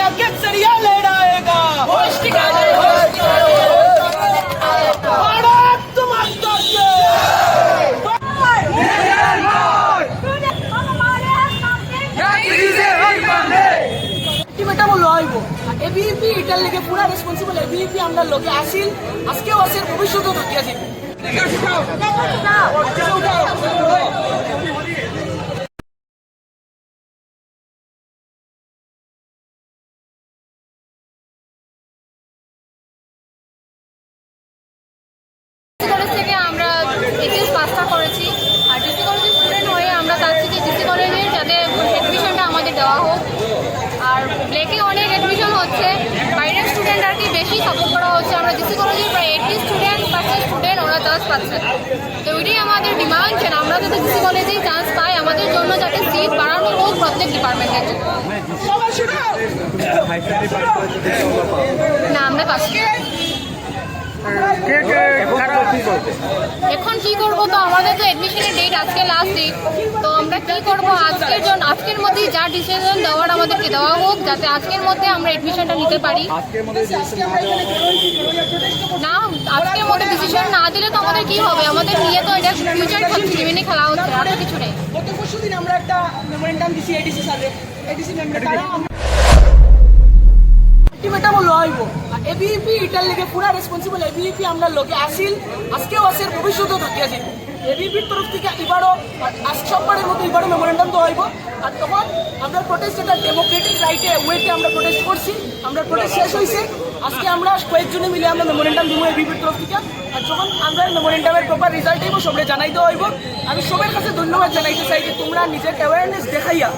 केसरिया लहराएगा भारत माता की আলটিমেটাম লইব এবিপি এটার লেগে পুরা রেসপন্সিবল এবিপি আমরা লোকে আসিল আজকেও আছে ভবিষ্যতেও থাকি আসিল পাসটা করেছি। আর ডিসি কলেজের স্টুডেন্ট হয়ে আমরা চাচ্ছি যে ডিসি কলেজের যাতে অ্যাডমিশনটা আমাদের দেওয়া হোক। আর ব্লেকে অনেক অ্যাডমিশন হচ্ছে। বাইরের স্টুডেন্ট আর কি বেশি সাপোর্ট করা হচ্ছে। আমরা ডিসি কলেজের প্রায় এইটটি স্টুডেন্ট পার্সেন্ট স্টুডেন্ট ওরা চান্স পাচ্ছে। তো ওইটাই আমাদের ডিমান্ড যে আমরা যাতে ডিসি কলেজেই চান্স পাই আমাদের জন্য যাতে সিট বাড়ানো হোক প্রত্যেক ডিপার্টমেন্টের জন্য। না আমরা পাচ্ছি এখন কি করব তো? আমাদের তো এডমিশনের ডেট আজকে লাস্ট ডেট তো আমরা কি করব? আজকের জন্য আজকের মধ্যেই যা ডিসিশন দেওয়ার আমাদেরকে দেওয়া হোক যাতে আজকের মধ্যে আমরা এডমিশনটা নিতে পারি। না আজকের মধ্যে ডিসিশন না দিলে তো আমাদের কি হবে? আমাদের নিয়ে তো এটা ফিউচার যেমনি খেলা হচ্ছে আর কিছু নেই। গত পরশু দিন আমরা একটা মেমোরেন্ডাম দিছি এডিসি স্যারে এডিসি মেম্বার আলটিমেটাম লইব এবিপি এটার লেগে পুরা রেসপন্সিবল এবিপি আমরা লোকে আসিল। আজকেও আছে ভবিষ্যতেও থাকি আসিল এবিপির তরফ থেকে এবারও আজ সববারের মতো এবারও মেমোরেন্ডাম তো হইব। আর তখন আমরা প্রোটেস্ট এটা ডেমোক্রেটিক রাইটে ওয়েতে আমরা প্রোটেস্ট করছি। আমরা প্রোটেস্ট শেষ হয়েছে আজকে আমরা কয়েকজনে মিলে আমরা মেমোরেন্ডাম দিব এবিপির তরফ থেকে। আর যখন আমরা মেমোরেন্ডামের প্রপার রেজাল্ট হইব সবরে জানাই দেওয়া হইব। আমি সবার কাছে ধন্যবাদ জানাইতে চাই যে তোমরা নিজের অ্যাওয়ারনেস দেখাইয়া